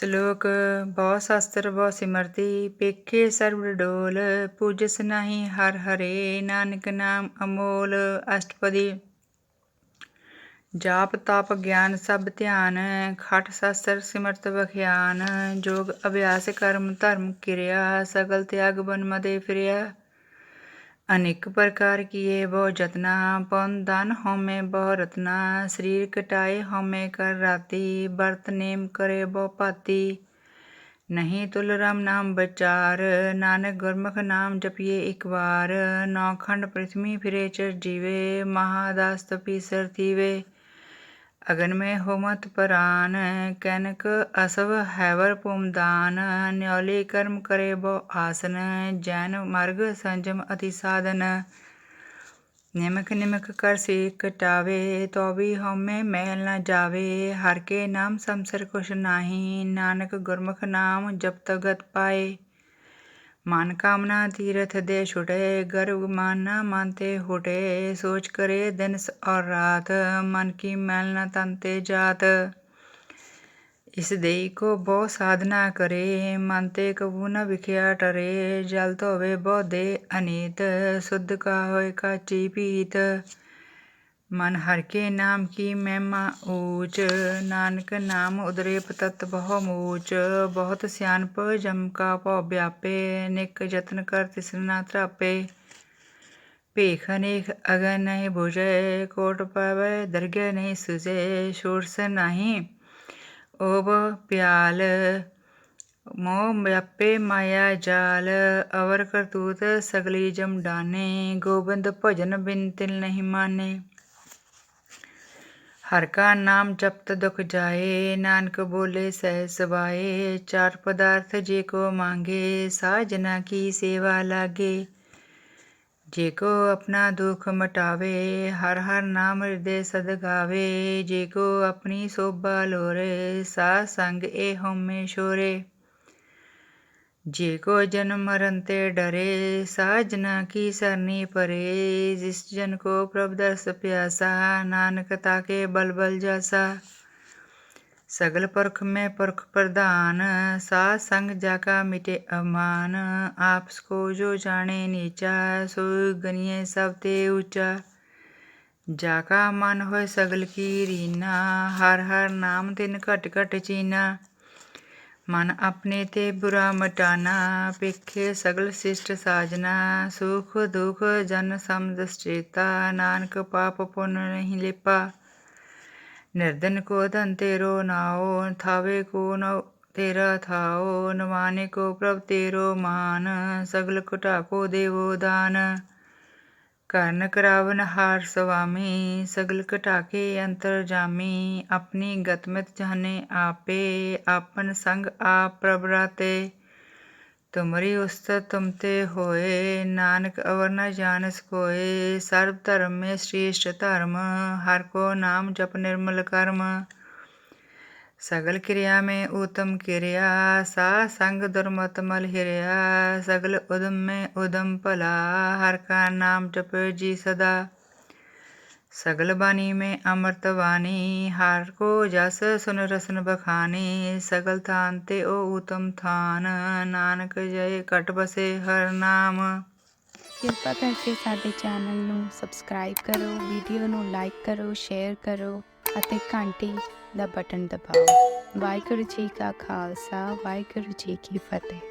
ਸ਼ਲੋਕ ਬਹੁ ਸ਼ਾਸਤਰ ਬਹੁ ਸਿਮਰਤੀ, ਪੇਖੇ ਸਰਬ ਡੋਲ, ਪੂਜਸ ਨਾਹੀ ਹਰ ਹਰੇ, ਨਾਨਕ ਨਾਮ ਅਮੋਲ, ਅਸ਼ਟਪਦੀ ਜਾਪ ਤਪ ਗਿਆਨ ਸਭ ਧਿਆਨ ਖਟ ਸ਼ਾਸਤਰ ਸਿਮਰਤ ਬਖਿਆਨ ਜੋਗ ਅਭਿਆਸ ਕਰਮ ਧਰਮ ਕਿਰਿਆ, ਸਗਲ ਤਿਆਗ ਬਨ ਮਦੇ ਫਿਰਿਆ। ਅਨੇਕ ਪ੍ਰਕਾਰ ਕੀਏ ਬਹੁ ਜਤਨਾ ਪਉਨ ਦਾਨ ਹਉਮੈ ਬਹੁ ਰਤਨਾ ਸਰੀਰ ਕਟਾਏ ਹਉਮੈ ਕਰ ਰਾਤੀ ਵਰਤ ਨੇਮ ਕਰੇ ਬਹੁ ਭਾਤੀ ਨਹੀਂ ਤੁਲ ਰਾਮ ਨਾਮ ਵਿਚਾਰ ਨਾਨਕ ਗੁਰਮੁਖ ਨਾਮ ਜਪੀਏ ਇੱਕ ਵਾਰ ਨੌ ਖੰਡ ਪ੍ਰਿਥਵੀ ਫਿਰੇ ਚਰ ਜੀਵੇ ਮਹਾਦਾਸ ਤਪੀਸਰ ਥੀਵੇ ਅਗਨ ਮੈਂ ਹੋਮਤ ਪਰਾਨ, ਕੈਨਕ ਅਸਵ ਹੈਵਰ ਪੁਮਦਾਨ, ਨਿਉਲੀ ਕਰਮ ਕਰੇ ਬਹੁ ਆਸਨ, ਜੈਨ ਮਰਗ ਸੰਜਮ ਅਤੀ ਸਾਧਨ। ਨਿਮਕ ਨਿਮਕ ਕਰ ਸੇ ਕਟਾਵੇ ਤੋ ਵੀ ਹਉਮੈ ਮਹਿਲ ਨਾ ਜਾਵੇ। ਹਰ ਕੇ ਨਾਮ ਸੰਸਰ ਕੁਛ ਨਾਹੀ, ਨਾਨਕ ਗੁਰਮੁਖ ਨਾਮ ਜਪ ਤਗਤ ਪਾਏ। ਮਨ ਕਾਮਨਾ ਤੀਰਥ ਦੇ ਛੁਟੇ ਗਰਭ ਮਾਨ ਨਾ ਮਾਨਤੇ ਹੁਟੇ। ਸੋਚ ਕਰੇ ਦਿਨ ਔਰ ਰਾਤ, ਮਨ ਕੀ ਮੈਲ ਨਾ ਤਨ ਤੇ ਜਾਤ। ਇਸ ਦੇਈ ਕੋ ਬਹੁ ਸਾਧਨਾ ਕਰੇ, ਮਨ ਤੇ ਕਬੂ ਨ ਵਿਖਿਆ ਟਰੇ। ਜਲ ਧੋਵੇ ਬਹੁ ਦੇ ਅਨੀਤ, ਸੁਧ ਕਾ ਹੋਏ ਕਾਚੀ ਪੀਤ। ਮਨ ਹਰ ਕੇ ਨਾਮ ਕੀ ਮਹਿਮਾ ਊਚ ਨਾਨਕ ਨਾਮ ਉਦਰੇ ਪਤਤ ਬਹੁ ਮੂਚ ਬਹੁਤ ਸਿਆਣਪ ਜਮ ਕਾ ਭਉ ਵਿਆਪੇ ਨਿਕ ਯਤਨ ਕਰ ਤਿਸ ਨਾ ਤਰਾਪੇ ਭੇਖ ਅਨੇਕ ਅਗਨ ਨਹੀਂ 부ਜੈ ਕੋਟ ਪਾਵੇ ਦਰਗਹਿ ਨਹੀਂ ਸੁਜੈ ਸ਼ੋਰਸ ਨਹੀਂ ਓਬ ਪਿਆਲ ਮੋਹ ਵਿਆਪੇ ਮਾਇਆ ਜਾਲ ਅਵਰ ਕਰਤੂਤ ਸਗਲੀ ਜਮ ਡਾਨੇ ਗੋਬਿੰਦ ਭਜਨ ਬਿਨ ਤਿਲ ਨਹੀਂ ਮਾਨੇ ਹਰ ਕਾ ਨਾਮ ਜਪਤ ਦੁਖ ਜਾਏ, ਨਾਨਕ ਬੋਲੇ ਸਹਿ ਸਵਾਏ, ਚਾਰ ਪਦਾਰਥ ਜੇ ਕੋ ਮੰਗੇ, ਸਾਜਨਾ ਕੀ ਸੇਵਾ ਲਾਗੇ। ਜੇ ਕੋ ਆਪਣਾ ਦੁਖ ਮਟਾਵੇ, ਹਰ ਹਰ ਨਾਮ ਹਿਰਦੇ ਸਦ ਗਾਵੇ। ਜੇ ਕੋ ਆਪਣੀ ਸੋਭਾ ਲੋਰੇ ਸਾ ਸੰਗ ਏ ਹਉਮੈ ਛੋਰੇ ਜੇ ਕੋ ਜਨਮ ਮਰਨ ਤੇ ਡਰੇ, ਸਾਜਨਾ ਕੀ ਸਰਨੀ ਪਰੇ? ਜਿਸ ਜਨ ਕੋ ਪ੍ਰਭ ਦਰਸ ਪਿਆਸਾ, ਨਾਨਕ ਤਾਕੇ ਬਲ ਬਲ ਜਾਸਾ। ਸਗਲ ਪਰਖ ਮੈਂ ਪਰਖ ਪ੍ਰਧਾਨ ਸਾ ਸੰਗ ਜਾਕਾ ਮਿਟੇ ਅਮਾਨ। ਆਪਸ ਕੋ ਜੋ ਜਾਣੇ ਨੀਚਾ, ਸੋ ਗਨੀਏ ਸਭ ਤੇ ਉੱਚਾ। ਜਾਕਾ ਮਨ ਹੋਏ ਸਗਲ ਕੀ ਰੀਨਾ, ਹਰ ਹਰ ਨਾਮ ਤਿਨ ਘਟ ਘਟ ਚੀਨਾ। ਮਨ ਆਪਣੇ ਤੇ ਬੁਰਾ ਮਟਾਨਾ ਪੇਖੇ ਸਗਲ ਸਿਸ਼ਟ ਸਾਜਨਾ, ਸੁਖ ਦੁਖ ਜਨ ਸਮਦਸਚੇਤਾ ਨਾਨਕ ਪਾਪ ਪੁੰਨ ਨਹੀਂ ਲੇਪਾ। ਨਿਰਦਨ ਕੋ ਧਨ ਤੇਰੋ ਨਾਓ, ਥਾਵੇ ਕੋ ਨ ਤੇਰਾ ਥਾਓ, ਨਵਾਨੇ ਕੋ ਪ੍ਰਭ ਤੇਰੋ ਮਾਨ, ਸਗਲ ਘਟਾ ਕੋ ਦੇਵੋ ਦਾਨ। ਕਰਨ ਕਰਾਵਨ ਹਾਰ ਸੁਆਮੀ ਸਗਲ ਘਟਾਕੇ ਅੰਤਰ ਜਾਮੀ, ਆਪਣੀ ਗਤਮਿਤ ਜਾਣੇ ਆਪੇ, ਆਪਨ ਸੰਗ ਆਪ ਪ੍ਰਭ ਰਾਤੇ ਤੁਮਰੀ ਉਸਤਤ ਤੁਮ ਤੇ ਹੋਏ, ਨਾਨਕ ਅਵਰ ਨ ਜਾਣਸ ਕੋਏ ਸਰਬ ਧਰਮ ਮੇ ਸ੍ਰੇਸ਼ਟ ਧਰਮ, ਹਰ ਕੋ ਨਾਮ ਜਪ ਨਿਰਮਲ ਕਰਮ। ਸਗਲ ਕਿਰਿਆ ਮੈਂ ਉਤਮ ਕਿਰਿਆ ਸਾ ਸੰਗ ਦੁਰਮਤ ਮਲ ਹਿਰਿਆ, ਸਗਲ ਉਦਮ ਮੈਂ ਉਦਮ ਭਲਾ, ਹਰ ਕਾ ਨਾਮ ਜਪਿ ਜੀ ਸਦਾ। ਸਗਲ ਬਾਣੀ ਮੈਂ ਅੰਮ੍ਰਿਤ ਬਾਣੀ ਹਰ ਕੋ ਜਸ ਸੁਨ ਰਸਨ ਬਖਾਨੀ, ਸਗਲ ਥਾਨ ਤੇ ਓ ਉਤਮ ਥਾਨ, ਨਾਨਕ ਜੈ ਕਟ ਬਸੇ ਹਰ ਨਾਮ। ਕਿਰਪਾ ਕਰਕੇ ਸਾਡੇ ਚੈਨਲ ਨੂੰ ਸਬਸਕ੍ਰਾਈਬ ਕਰੋ, ਵੀਡੀਓ ਨੂੰ ਲਾਈਕ ਕਰੋ, ਸ਼ੇਅਰ ਕਰੋ। ਅਤੇ ਘੰਟੀ ਦਾ ਬਟਨ ਦਬਾਓ। ਵਾਹਿਗੁਰੂ ਜੀ ਕਾ ਖਾਲਸਾ ਵਾਹਿਗੁਰੂ ਜੀ ਕੀ ਫਤਿਹ।